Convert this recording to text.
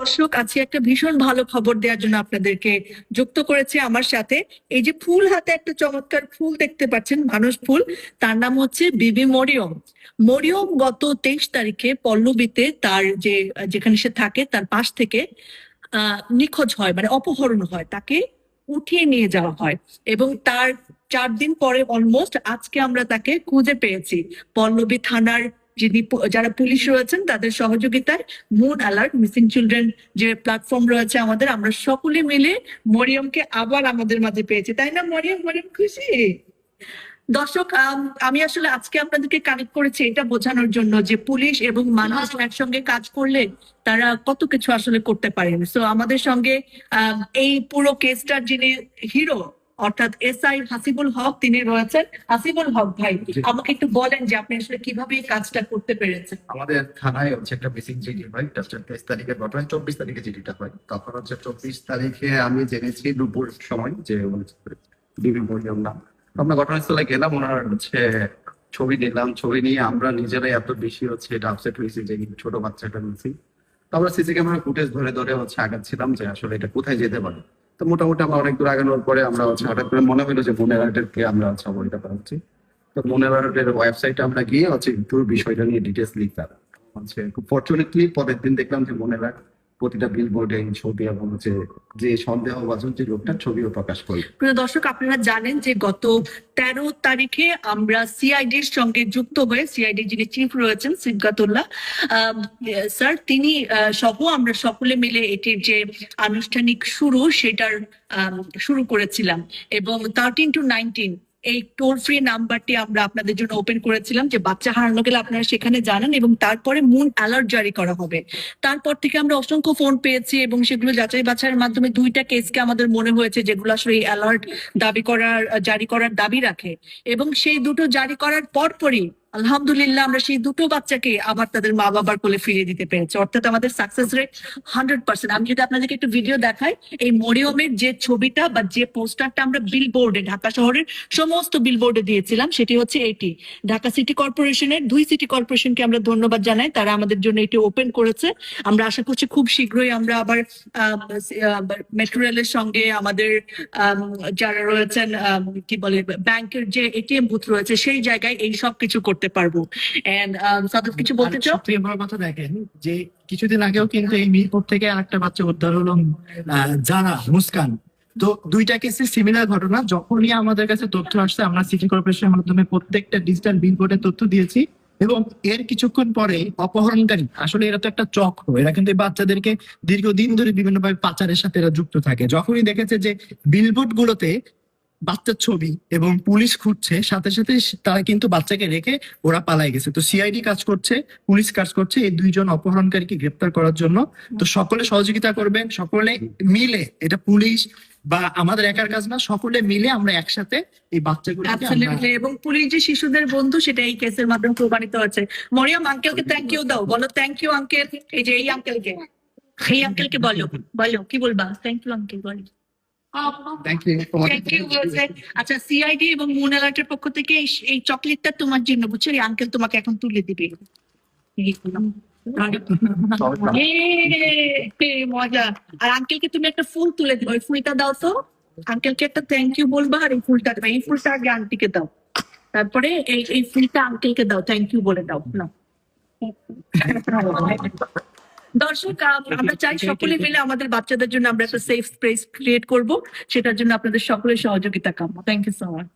দর্শক, আজকে একটা ভীষণ ভালো খবর দেওয়ার জন্য আপনাদেরকে যুক্ত করেছে আমার সাথে। এই যে ফুল হাতে একটা চমৎকার ফুল দেখতে পাচ্ছেন, মানুষ ফুল, তার নাম হচ্ছে বিবি মরিয়ম। মরিয়ম গত তেইশ তারিখে পল্লবীতে তার যে, যেখানে সে থাকে, তার পাশ থেকে নিখোঁজ হয় মানে অপহরণ হয়, তাকে উঠিয়ে নিয়ে যাওয়া হয় এবং তার চার দিন পরে অলমোস্ট আজকে আমরা তাকে খুঁজে পেয়েছি। পল্লবী থানার যিনি যারা পুলিশ রয়েছেন তাদের সহযোগিতায় মুন অ্যালার্ট মিসিং চিলড্রেন যে প্ল্যাটফর্ম রয়েছে আমাদের আমরা সকলে মিলে মরিয়মকে আবার আমাদের মাঝে পেয়েছি। তাই না মরিয়ম? মরিয়ম খুশি? দর্শক আম, আসলে আজকে আপনাদেরকে কানেক্ট করেছি এটা বোঝানোর জন্য যে পুলিশ এবং মানুষ একসঙ্গে কাজ করলে তারা কত কিছু আসলে করতে পারেন সো আমাদের সঙ্গে এই পুরো কেসটার যিনি হিরো অর্থাৎ এস আই হাসিবুল হক তিনি রয়েছেন। হাসিবুল হক ভাই আমাকে একটু বলেন যে আপনি আসলে কীভাবে এই কাজটা করতে পেরেছেন? আমাদের থানায় হচ্ছে একটা মিসিং চিঠি হয় তেইশ তারিখের ঘটনা চব্বিশ তারিখে চিঠিটা হয়। তখন হচ্ছে চব্বিশ তারিখে আমি জেনেছি দুপুর সময় যে বিবি মরিয়ম নাম। আমরা ঘটনাস্থলে গেলাম ওনার হচ্ছে ছবি নিলাম ছবি নিয়ে আমরা নিজেরাই এত বেশি হচ্ছে এটা আপসেট হয়েছি যে ছোট বাচ্চাটা নিয়েছি। তো আমরা সিসি ক্যামেরা ফুটেজ ধরে ধরে হচ্ছে আগাচ্ছিলাম যে আসলে এটা কোথায় যেতে পারে। তো মোটামুটি আমরা অনেক দূর আগানোর পরে আমরা হচ্ছে হঠাৎ করে মনে হইল যে মনের কে আমরা হচ্ছে অবহিত পাচ্ছি তো আর্টের ওয়েবসাইটে আমরা গিয়ে হচ্ছে পুরো বিষয়টা নিয়ে ডিটেলস লিখতাম। হচ্ছে খুব ফর্চুনেটলি পরের দিন দেখলাম যে মনে রাখ প্রতিটা বিল বোর্ডে ছবি এবং হচ্ছে যে সন্দেহভাজন যে লোকটার ছবিও প্রকাশ করি। প্রিয় দর্শক, আপনারা জানেন যে গত তেরো তারিখে আমরা সিআইডির সঙ্গে যুক্ত হয়ে সিআইডি যিনি চিফ রয়েছেন সিদ্ধাতুল্লাহ স্যার, তিনি সহ আমরা সকলে মিলে এটির যে আনুষ্ঠানিক শুরু, সেটার শুরু করেছিলাম। এবং থার্টিন টু নাইনটিন এই টোল ফ্রি নাম্বারটি আমরা আপনাদের জন্য ওপেন করেছিলাম যে বাচ্চা হারানো গেলে আপনারা সেখানে জানান এবং তারপরে মুন অ্যালার্ট জারি করা হবে। তারপর থেকে আমরা অসংখ্য ফোন পেয়েছি এবং সেগুলো যাচাই বাছাইয়ের মাধ্যমে দুইটা কেসকে আমাদের মনে হয়েছে যেগুলো আসলে এই অ্যালার্ট দাবি করার, জারি করার দাবি রাখে। এবং সেই দুটো জারি করার পরপরই আলহামদুলিল্লাহ আমরা সেই দুটো বাচ্চাকে আবার তাদের মা বাবার কোলে ফিরিয়ে দিতে পেরেছি। অর্থাৎ আমাদের সাকসেস রেট হান্ড্রেড পার্সেন্ট আমি যদি আপনাদেরকে একটু ভিডিও দেখাই এই মরিয়মের যে ছবিটা বা যে পোস্টারটা আমরা বিল বোর্ডে ঢাকা শহরের সমস্ত বিল বোর্ডে দিয়েছিলাম সেটি হচ্ছে এটি। ঢাকা সিটি কর্পোরেশনের দুই সিটি কর্পোরেশনকে আমরা ধন্যবাদ জানাই। তারা আমাদের জন্য এটি ওপেন করেছে। আমরা আশা করছি খুব শীঘ্রই আমরা আবার মেট্রো রেলের সঙ্গে আমাদের আম, যারা রয়েছেন কি বলে ব্যাংকের যে এটিএম বুথ রয়েছে সেই জায়গায় এই সব কিছু করতে পারব। এন্ড সাদত কিছু বলতে চাও? কথা দেখেন, যে কিছুদিন আগেও কিন্তু এই মিরপুর থেকে আরেকটা বাচ্চা উদ্ধার হলো জানা, মুস্কান। তো দুইটা কেসে সিমিলার ঘটনা, যখনই আমাদের কাছে তথ্য আসছে, আমরা সিটি কর্পোরেশনের মাধ্যমে প্রত্যেকটা ডিজিটাল বিল বিলবোর্ডে তথ্য দিয়েছি এবং এর কিছুক্ষণ পরে অপহরণকারী, আসলে এরা তো একটা চক্র, এরা কিন্তু বাচ্চাদেরকে দীর্ঘদিন ধরে বিভিন্নভাবে পাচারের সাথে এরা যুক্ত থাকে। যখনই দেখেছে যে বিলবোর্ড গুলোতে বাচ্চার ছবি এবং পুলিশ খুঁজছে, সাথে সাথে তারা কিন্তু বাচ্চাকে রেখে ওরা পালাই গেছে। তো সিআইডি কাজ করছে, পুলিশ কাজ করছে এই দুইজন অপহরণকারীকে গ্রেপ্তার করার জন্য। তো সকলে সহযোগিতা করবেন, সকলে মিলে এটা পুলিশ বা আমাদের একার কাজ না, সকলে মিলে আমরা একসাথে এই Absolutely. এবং পুলিশ যে শিশুদের বন্ধু, সেটা এই কেসের মাধ্যমে প্রমাণিত হচ্ছে মরিয়ম আঙ্কেলকে থ্যাংক ইউ দাও। বলো থ্যাংক ইউ আঙ্কেল এই যে এই আঙ্কেলকে এই আঙ্কেলকে বলো বলো, কি বলবা? থ্যাংক ইউ আঙ্কেল বলো। আচ্ছা সিআইডি এবং মুন অ্যালার্টের পক্ষ থেকে এই চকলেটটা তোমার জন্য বুঝছ? আঙ্কেল তোমাকে এখন তুলে দিবে। এই মজা। আর আঙ্কেলকে তুমি একটা ফুল তুলে দিবে। ওই ফুলটা দাও তো। আঙ্কেলকে একটা থ্যাংক ইউ বলবা আর এই ফুলটা দেবে। এই ফুলটা আগে আন্টিকে দাও। তারপরে এই এই ফুলটা আঙ্কেলকে দাও। থ্যাংক ইউ বলে দাও। না দর্শক আমরা চাই সকলে মিলে আমাদের বাচ্চাদের জন্য আমরা একটা সেফ স্পেস ক্রিয়েট করব। সেটার জন্য আপনাদের সকলের সহযোগিতা কাম্য। Thank you so much